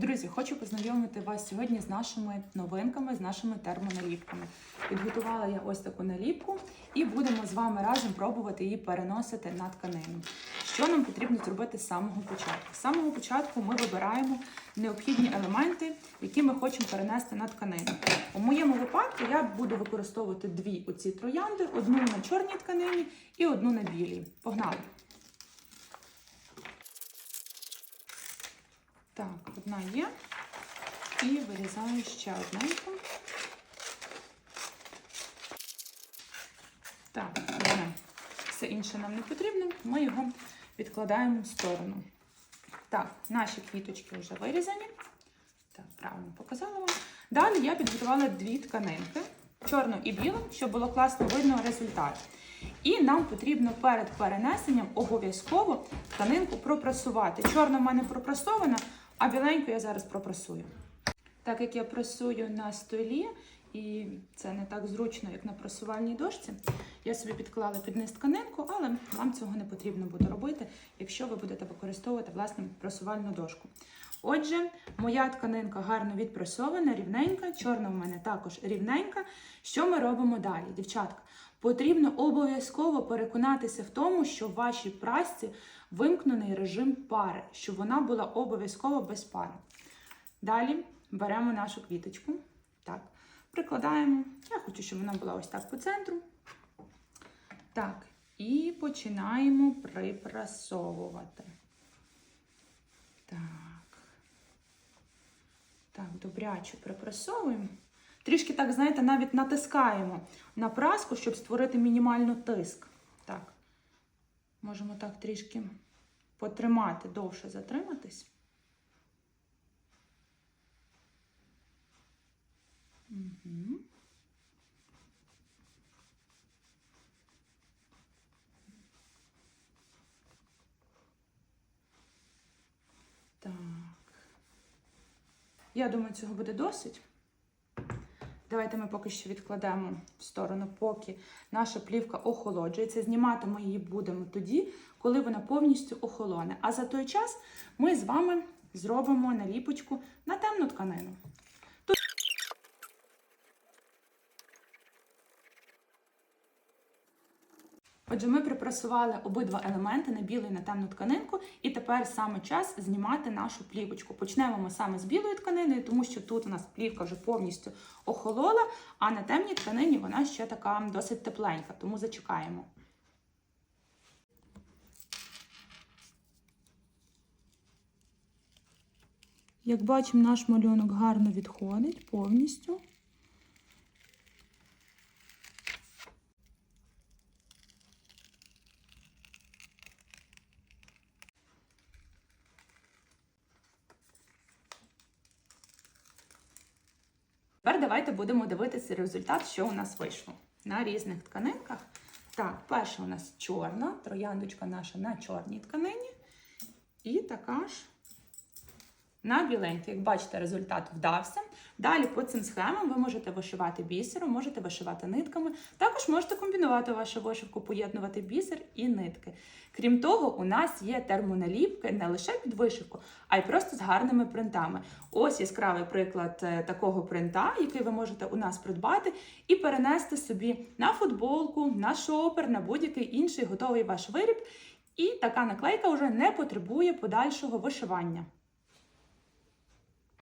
Друзі, хочу познайомити вас сьогодні з нашими новинками, з нашими термоналіпками. Підготувала я ось таку наліпку і будемо з вами разом пробувати її переносити на тканину. Що нам потрібно зробити з самого початку? З самого початку ми вибираємо необхідні елементи, які ми хочемо перенести на тканину. У моєму випадку я буду використовувати дві оці троянди: одну на чорній тканині і одну на білій. Погнали! Так, одна є. І вирізаю ще одненьку. Так, одне. Все інше нам не потрібно. Ми його відкладаємо в сторону. Так, наші квіточки вже вирізані. Так, правильно показала вам. Далі я підготувала дві тканинки, чорну і білу, щоб було класно видно результат. І нам потрібно перед перенесенням обов'язково тканинку пропрасувати. Чорна в мене пропрасована, а біленьку я зараз пропрасую. Так як я прасую на столі, і це не так зручно, як на прасувальній дошці, я собі підклала під низ тканинку, але вам цього не потрібно буде робити, якщо ви будете використовувати власне прасувальну дошку. Отже, моя тканинка гарно відпрасована, рівненька, чорна в мене також рівненька. Що ми робимо далі, дівчатка? Потрібно обов'язково переконатися в тому, що в вашій прасці вимкнений режим пари, щоб вона була обов'язково без пари. Далі беремо нашу квіточку. Так, прикладаємо. Я хочу, щоб вона була ось так по центру. Так, і починаємо припрасовувати. Так. Так, добряче припрасовуємо. Трішки, так, знаєте, навіть натискаємо на праску, щоб створити мінімально тиск. Так. Можемо так трішки потримати, довше затриматись. Угу. Так. Я думаю, цього буде досить. Давайте ми поки що відкладемо в сторону, поки наша плівка охолоджується. Знімати ми її будемо тоді, коли вона повністю охолоне. А за той час ми з вами зробимо наліпочку на темну тканину. Отже, ми припрасували обидва елементи на білу і на темну тканинку, і тепер саме час знімати нашу плівочку. Почнемо ми саме з білої тканини, тому що тут у нас плівка вже повністю охолола, а на темній тканині вона ще така досить тепленька, тому зачекаємо. Як бачимо, наш малюнок гарно відходить повністю. Тепер давайте будемо дивитися результат, що у нас вийшло на різних тканинках. Так, перша у нас чорна, трояндочка наша на чорній тканині. І така ж на біленькій. Як бачите, результат вдався. Далі по цим схемам ви можете вишивати бісером, можете вишивати нитками. Також можете комбінувати вашу вишивку, поєднувати бісер і нитки. Крім того, у нас є термоналіпки не лише під вишивку, а й просто з гарними принтами. Ось яскравий приклад е, такого принта, який ви можете у нас придбати, і перенести собі на футболку, на шопер, на будь-який інший готовий ваш виріб. І така наклейка вже не потребує подальшого вишивання.